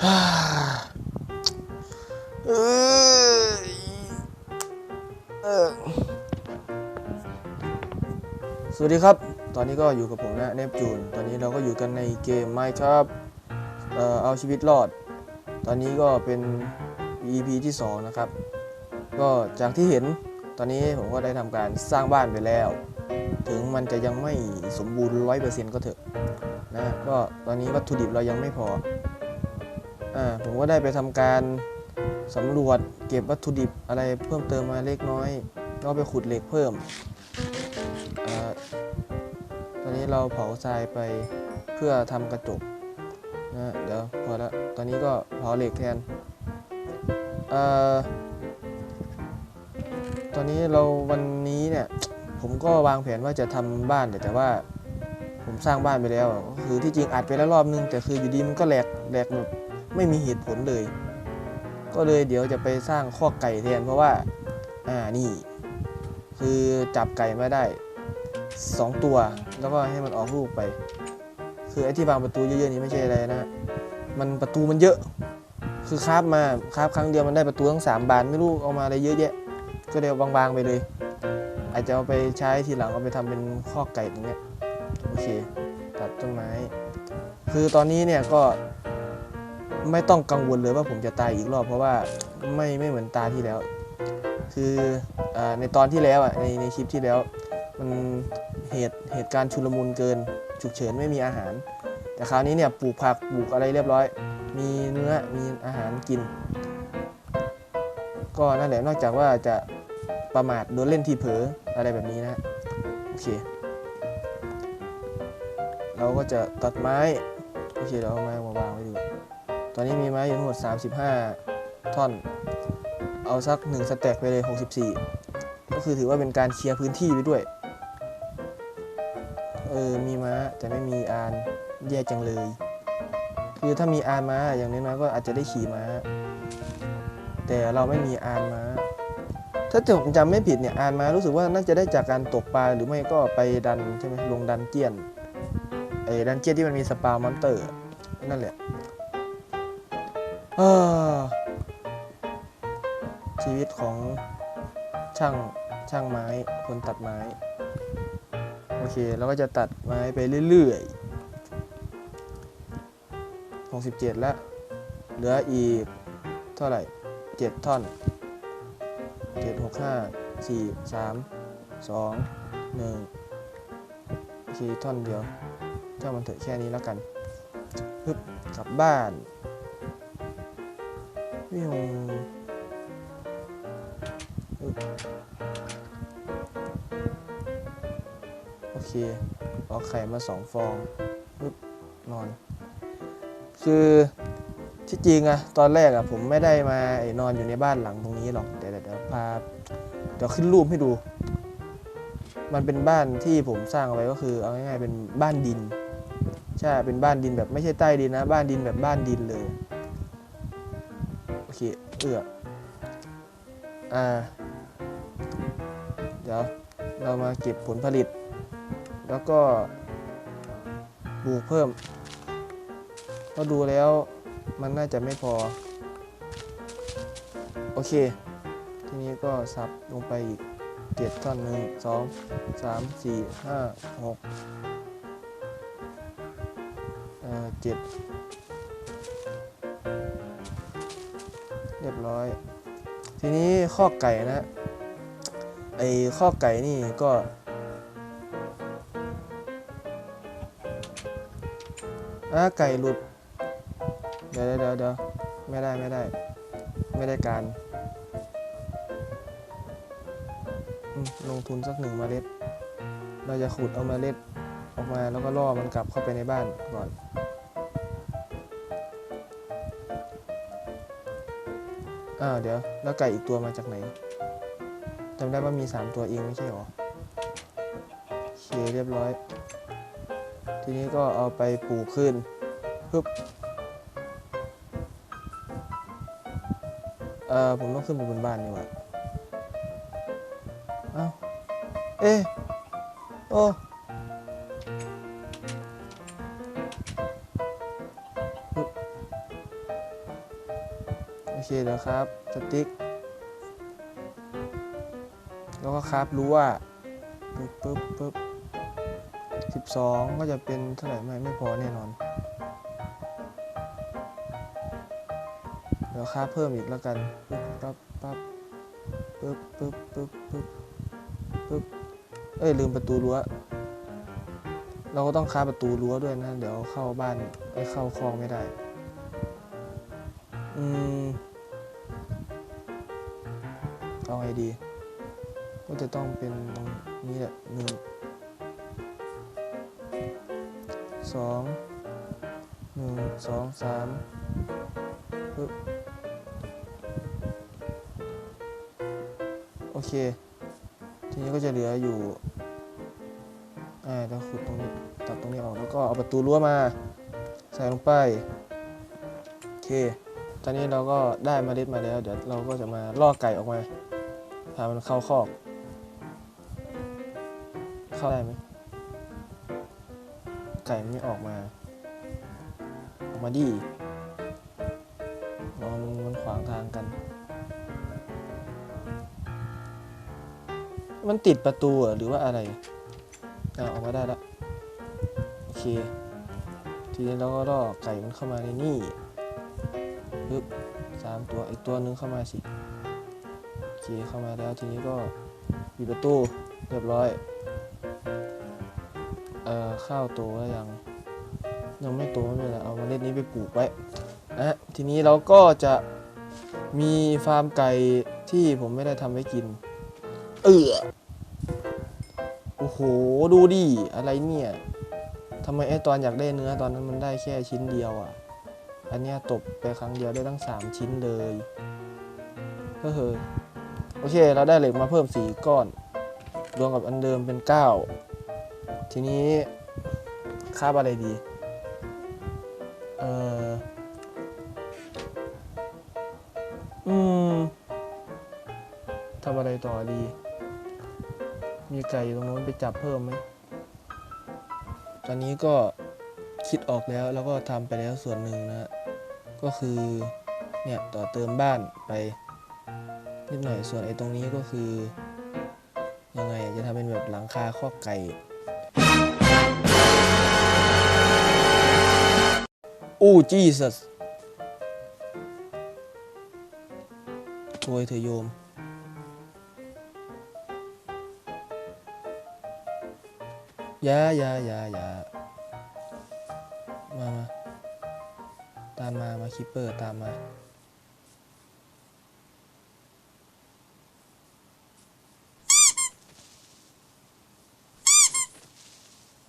เอ้ยเออสวัสดีครับ ตอนนี้ก็อยู่กับผมนะเนปจูน ตอนนี้เราก็อยู่กันในเกม Minecraft เอ่อเอาชีวิตรอด ตอนนี้ก็เป็น EP ที่ 2 นะครับ ก็จากที่เห็น ตอนนี้ผมก็ได้ทำการสร้างบ้านไปแล้ว ถึงมันจะยังไม่สมบูรณ์ 100%ก็เถอะ นะ ก็ตอนนี้วัตถุดิบเรายังไม่พอ ผมก็ได้ไปทำการสำรวจเก็บวัตถุดิบอะไรเพิ่มเติมมาเล็กน้อย ก็ไปขุดเหล็กเพิ่มอตอนนี้เราเผาทรายไปเพื่อทำกระจกนะเดี๋ยวพอและตอนนี้ก็เผาเหล็กแทนอตอนนี้เราวันนี้เนี่ยผมก็วางแผนว่าจะทำบ้านแต่แต่ว่าผมสร้างบ้านไปแล้ว ก็คือที่จริงอัดไปแล้วรอบนึง แต่คืออยู่ดีมันก็แหลกแหลกแบบ ไม่มีเหตุผลเลย ก็เลยเดี๋ยวจะไปสร้างข้อไก่แทนเพราะว่า อ่านี่ คือจับไก่มาได้สองตัว แล้วก็ให้มันออกลูกไป คือไอ้ที่วางประตูเยอะๆนี้ไม่ใช่อะไรนะ มันประตูมันเยอะ คือคาบมาคาบครั้งเดียวมันได้ประตูทั้งสามบานไม่รู้เอามาอะไรเยอะแยะ ก็เดี๋ยวบางๆไปเลย อาจจะเอาไปใช้ทีหลังเอาไปทำเป็นข้อไก่ตรงเนี้ยโอเค ตัดต้นไม้ คือตอนนี้เนี่ยก็ ไม่ต้องกังวลเลยว่าผมจะตายอีกรอบ เพราะว่าไม่ไม่เหมือนตาที่แล้ว คืออในตอนที่แล้วอะในในคลิปที่แล้ว มันเหตุเหตุการณ์ชุลมุนเกิน ฉุกเฉินไม่มีอาหาร แต่คราวนี้เนี่ยปลูกผักปลูกอะไรเรียบร้อย มีเนื้อมีอาหารกิน ก็นั่นแหละนอกจากว่าจะประมาทโดนเล่นทีเผลออะไรแบบนี้นะ โอเค เราก็จะตัดไม้ โอเคเราเอาไม้มาวางไว้ดู อนนี้มีไม้อยู่ทั้งหมด 35 ท่อน เอาสัก 1 สแต็กไปเลย 64 ก็คือถือว่าเป็นการเคลียร์พื้นที่ไปด้วย เออ มีม้าแต่ไม่มีอานแย่จังเลย คือถ้ามีอานม้าอย่างน้อยๆก็อาจจะได้ขี่ม้า แต่เราไม่มีอานม้า ถ้าผมจำไม่ผิดเนี่ยอานม้ารู้สึกว่าน่าจะได้จากการตกปลาหรือไม่ก็ไปดันใช่ไหมลงดันเจียนไอ้ดันเจียนที่มันมีสปาวมอนเตอร์นั่นแหละ ชีวิตของช่างช่างไม้คนตัดไม้ โอเคเราก็จะตัดไม้ไปเรื่อยๆ67แล้วเหลืออีกเท่าไหร่ 7 ท่อน 7 6 5 4 3 2 1โอเคท่อนเดียวเจ้ามันเถอะแค่นี้แล้วกันปึ๊บกลับบ้าน วิวปึ๊บโอเคเอาไข่มาสองฟองปึ๊บนอน คือที่จริงอะตอนแรกอะผมไม่ได้มาไอ้นอนอยู่ในบ้านหลังตรงนี้หรอกเดี๋ยวเดี๋ยวพาเดี๋ยวขึ้นรูปให้ดู มันเป็นบ้านที่ผมสร้างเอาไว้ก็คือเอาง่ายๆเป็นบ้านดินใช่เป็นบ้านดินแบบไม่ใช่ใต้ดินนะ บ้านดินแบบบ้านดินเลย เคเอืออ่า เดี๋ยวเรามาเก็บผลผลิต แล้วก็ปลูกเพิ่ม ก็ดูแล้วมันน่าจะไม่พอ โอเค ทีนี้ก็ซับลงไปอีกเจ็ดท่อนหนึ่งสองสามสี่ห้าหกเอ่อเจ็ด ร้อย ทีนี้ข้อไก่นะไอข้อไก่นี่ก็อะไก่หลุด เดี๋ยวเดี๋ยวเดี๋ยวไม่ได้ไม่ได้ ไม่ได้การ ลงทุนสักหนึ่งเมล็ด เราจะขุดเอาเมล็ดออกมาแล้วก็ล่อมันกลับเข้าไปในบ้านก่อน อ่าเดี๋ยว แล้วไก่อีกตัวมาจากไหนจำได้ว่ามี 3 ตัวเองไม่ใช่หรอโอเคเรียบร้อย ทีนี้ก็เอาไปปลูกขึ้นปึ๊บเอ่อผมต้องขึ้นไปบนบ้านนี่หว่า โอเคเดี๋ยวครับสติ๊กแล้วก็ครับรู้ว่าปึ๊บปึ๊บปึ๊บสิบสองก็จะเป็นเท่าไหร่ไม่ไม่พอแน่นอนเดี๋ยวค่าเพิ่มอีกแล้วกันปึ๊บปั๊บปั๊บปึ๊บปึ๊บปึ๊บปึ๊บปึ๊บเอ้ยลืมประตูรั้วเราก็ต้องค้าประตูรั้วด้วยนะ เดี๋ยวเข้าบ้านไอ้เข้าคลองไม่ได้ อืม เอาไงดี ก็จะต้องเป็นตรงนี้แหละหนึ่งสองหนึ่งสองสามปึ๊บโอเค ทีนี้ก็จะเหลืออยู่อ่าเดี๋ยวขุดตรงนี้ตัดตรงนี้ออกแล้วก็เอาประตูรั้วมา ใส่ลงไป โอเค ตอนนี้เราก็ได้เมล็ดมาแล้ว เดี๋ยวเราก็จะมาล่อไก่ออกมา พามันเข้าคอก เข้าได้ไหมไก่ไม่ออกมา ออกมาดิอ๋อมันมันขวางทางกัน มันติดประตูหรือว่าอะไรอ่าออกมาได้ล้วโอเค ทีนี้เราก็ล่อไก่มันเข้ามาในนี่ปึ๊บสามตัวอีกตัวหนึงเข้ามาสิ เคเข้ามาแล้วทีนี้ก็ปิดประตูเรียบร้อย เอ่อข้าวโตแล้วยังยังไม่โตไม่เป็นไรเอาเมาเล็ดนี้ไปปลูกไว้นะทีนี้เราก็จะมีฟาร์มไก่ที่ผมไม่ได้ทำไว้กิน เออโอ้โห ดูดิ อะไรเนี่ยทำไมไอตอนอยากได้เนื้อตอนนั้นมันได้แค่ชิ้นเดียวอะ อันเนี้ยตบไปครั้งเดียวได้ตั้ง3ชิ้นเลยก็เฮ้ โอเค เราได้เหล็กมาเพิ่ม4ก้อน รวมกับอันเดิมเป็น 9 ทีนี้คาบอะไรดี เอ่ออืมทำอะไรต่อดี มีไก่อยู่ตรงนู้นไปจับเพิ่มไหม ตอนนี้ก็คิดออกแล้วแล้วก็ทำไปแล้วส่วนหนึ่งนะ ก็คือ เนี่ย ต่อเติมบ้านไป นิดหน่อยส่วนไอ้ตรงนี้ก็คือ ยังไงจะทำเป็นแบบหลังคาคอไก่อู้จีสัสโวยเธอโยมอยาอยาอยาอยามามา ตามมา มาคิปเปอร์ ตามมา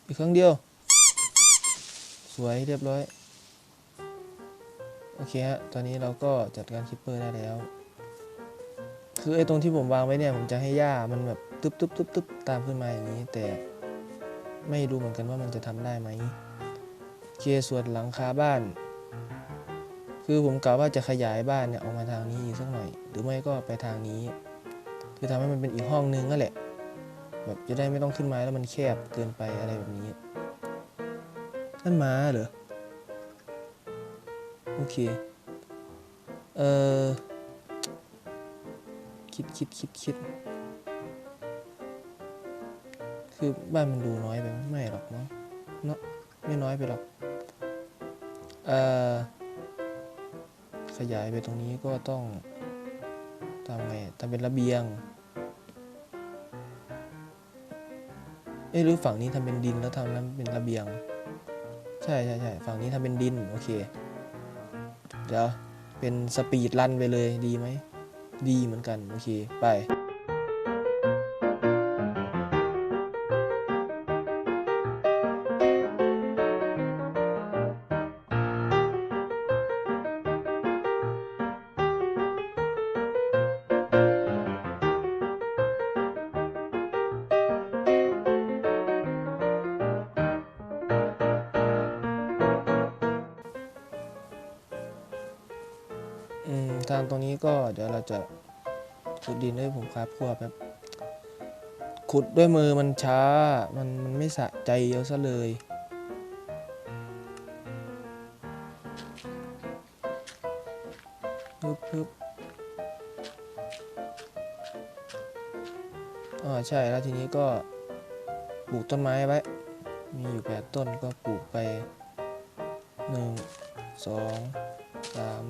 อีกครั้งเดียว สวยเรียบร้อย โอเคฮะ ตอนนี้เราก็จัดการคิปเปอร์ได้แล้ว คือไอ้ตรงที่ผมวางไว้เนี่ย ผมจะให้หญ้ามันแบบตึ๊บตึ๊บตึ๊บตึ๊บตามขึ้นมาอย่างนี้ แต่ไม่รู้เหมือนกันว่ามันจะทำได้ไหมโอเคส่วนหลังคาบ้าน คือผมกะว่าจะขยายบ้านเนี่ยออกมาทางนี้อีกสักหน่อย หรือไม่ก็ไปทางนี้ คือทำให้มันเป็นอีกห้องนึงนั่นแหละ แบบจะได้ไม่ต้องขึ้นไมาแล้วมันแคบเกินไปอะไรแบบนี้นั่นม้าเหรอ โอเค เออคิดคิดคิดคิด คือบ้านมันดูน้อยไปไมไม่หรอกเนาะเนาะไม่น้อยไปหรอก เอ่อ ขยายไปตรงนี้ก็ต้องทำไงทำเป็นระเบียง เอ้ยหรือฝั่งนี้ทำเป็นดินแล้วทำนั้นเป็นระเบียง ใช่ใช่ใช่ฝั่งนี้ทำเป็นดินโอเค เดี๋ยวเป็นสปีดลันไปเลยดีไหม ดีเหมือนกัน โอเค ไป ทางตรงนี้ก็เดี๋ยวเราจะขุดดินด้วยผมครับครัวแบบขุดด้วยมือมันช้า มันมันไม่สะใจเยอาซะเลยฮึบฮึบอ่าใช่แล้วทีนี้ก็ปลูกต้นไม้ไว้ มีอยู่แปดต้นก็ปลูกไปหนึ่งสองสาม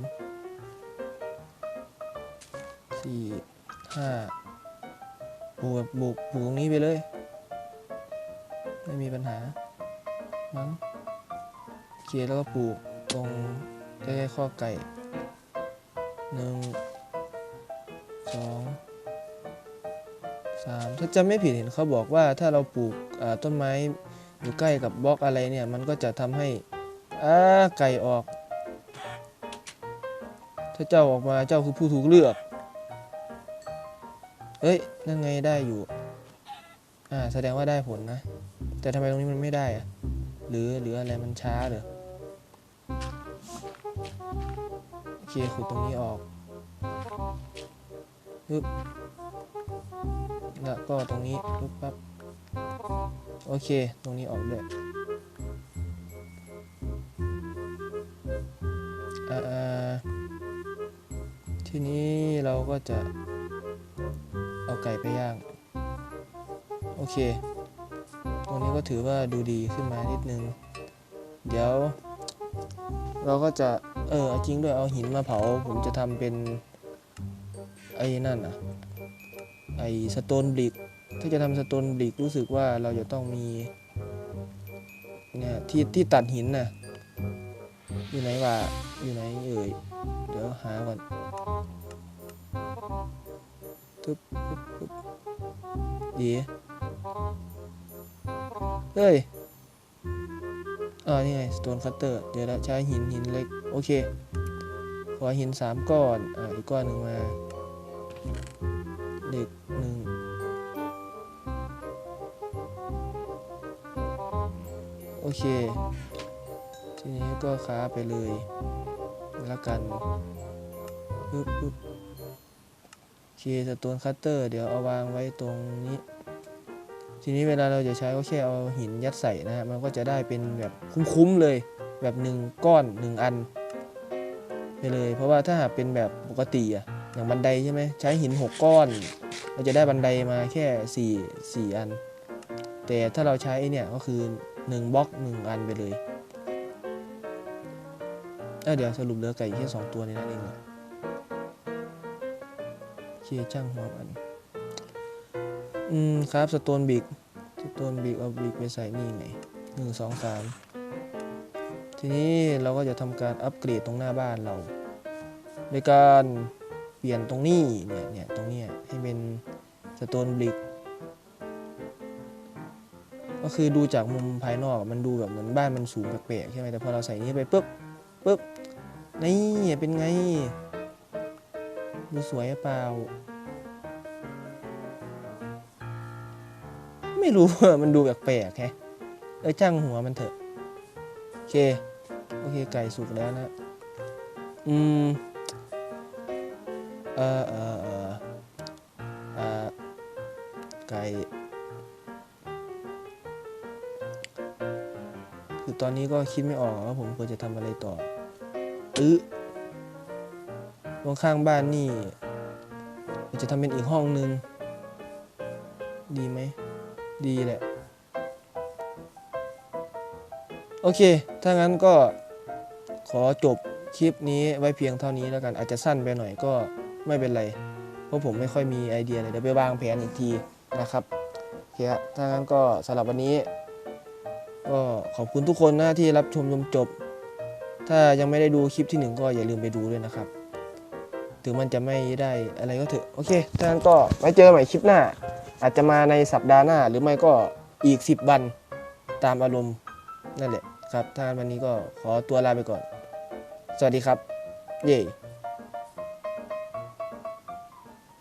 สี่ห้าปลูกแบบปลูกปลูกตรงนี้ไปเลย ไม่มีปัญหา มั้งโอเคแล้วก็ปลูกตรงใกล้ๆข้อไก่หนึ่งสองสามถ้าจำไม่ผิดเห็นเขาบอกว่าถ้าเราปลูกต้นไม้อยู่ใกล้กับบล็อกอะไรเนี่ย มันก็จะทำให้อ่าไก่ออก ถ้าเจ้าออกมาเจ้าคือผู้ถูกเลือก อ้ย นั่นไงได้อยู่ อ่า แสดงว่าได้ผลนะ แต่ทำไมตรงนี้มันไม่ได้อะหรือหรืออะไรมันช้าเหรอโอเคขุดตรงนี้ออกปึ๊บแล้วก็ตรงนี้ปึ๊บปั๊บโอเค ตรงนี้ออกด้วยอ่าทีนี้เราก็จะ ไก่ไปย่าง โอเค ตรงนี้ก็ถือว่าดูดีขึ้นมานิดนึง เดี๋ยว เราก็จะ เออจริงด้วยเอาหินมาเผา ผมจะทำเป็น ไอ้นั่นอะไอ้สโตนบลิก ถ้าจะทำสโตนบลิกรู้สึกว่าเราจะต้องมีเนี่ยที่ที่ตัดหินน่ะ อยู่ไหนวะอยู่ไหนเอ่ย เดี๋ยวหาก่อน ตึ๊บปึ๊บปึ๊บเฮ้ยอ่านี่ไง stone cutter เดี๋ยวเราใช้หินหินเล็ก โอเค ขอหินสามก้อน อ่า อีกก้อนหนึ่งมาเด็กหนึ่งโอเค ทีนี้ก็ค้าไปเลย แล้วกันปึ๊บปึ๊บ เคสโตนคัตเตอร์เดี๋ยวเอาวางไว้ตรงนี้ ทีนี้เวลาเราจะใช้ก็แค่เอาหินยัดใส่นะฮะมันก็จะได้เป็นแบบคุ้มๆเลยแบบหนึ่งก้อนหนึ่งอันไปเลยเพราะว่าถ้าหากเป็นแบบปกติอะอย่างบันไดใช่ไหมใช้หิน 6 ก้อน เราจะได้บันไดมาแค่ 4 4 อัน แต่ถ้าเราใช้เนี่ยก็คือ 1บล็อก 1 อันไปเลยเเดี๋ยวสรุปเหลือไก่แค่ 2 ตัวในนั้นเอง เหรอโอเคช่างหัวมัน อืมครับสโตนบิกสโตนบิกเอาบิกไปใส่นี่ไงหนึ่งสองสามทีนี้เราก็จะทำการอัปเกรดตรงหน้าบ้านเรา โดยการเปลี่ยนตรงนี้เนี่ยเนี่ยตรงเนี้ยให้เป็นสโตนบิกก็คือดูจากมุมภายนอกมันดูแบบเหมือนบ้านมันสูงแปลกๆใช่ไหมแต่พอเราใส่นี้ไปปุ๊บปุ๊บนี่เป็นไง ดูสวยหรือเปล่า ไม่รู้มันดูแปลกๆแฮะเออจ้างหัวมันเถอะ โอเค โอเค ไก่สุกแล้วนะ อืม เออเออเออเออไก่คือตอนนี้ก็คิดไม่ออกว่าผมควรจะทำอะไรต่ออื้อ ตรงข้างบ้านนี่จะทำเป็นอีกห้องนึง ดีไหม ดีแหละ โอเค ถ้างั้นก็ขอจบคลิปนี้ไว้เพียงเท่านี้แล้วกันอาจจะสั้นไปหน่อยก็ไม่เป็นไร เพราะผมไม่ค่อยมีไอเดียเลยเดี๋ยวไปวางแผนอีกทีนะครับโอเคฮะถ้างั้นก็สำหรับวันนี้ ก็ขอบคุณทุกคนนะที่รับชมจนจบ ถ้ายังไม่ได้ดูคลิปที่หนึ่งก็อย่าลืมไปดูด้วยนะครับ ถึงมันจะไม่ได้อะไรก็เถอะ โอเคท่างั้นก็ไว้เจอใหม่คลิปหน้า อาจจะมาในสัปดาห์หน้า หรือไม่ก็อีก 10 วันตามอารมณ์นั่นแหละครับถ้านวันนี้ก็ขอตัวลาไปก่อน สวัสดีครับ เย่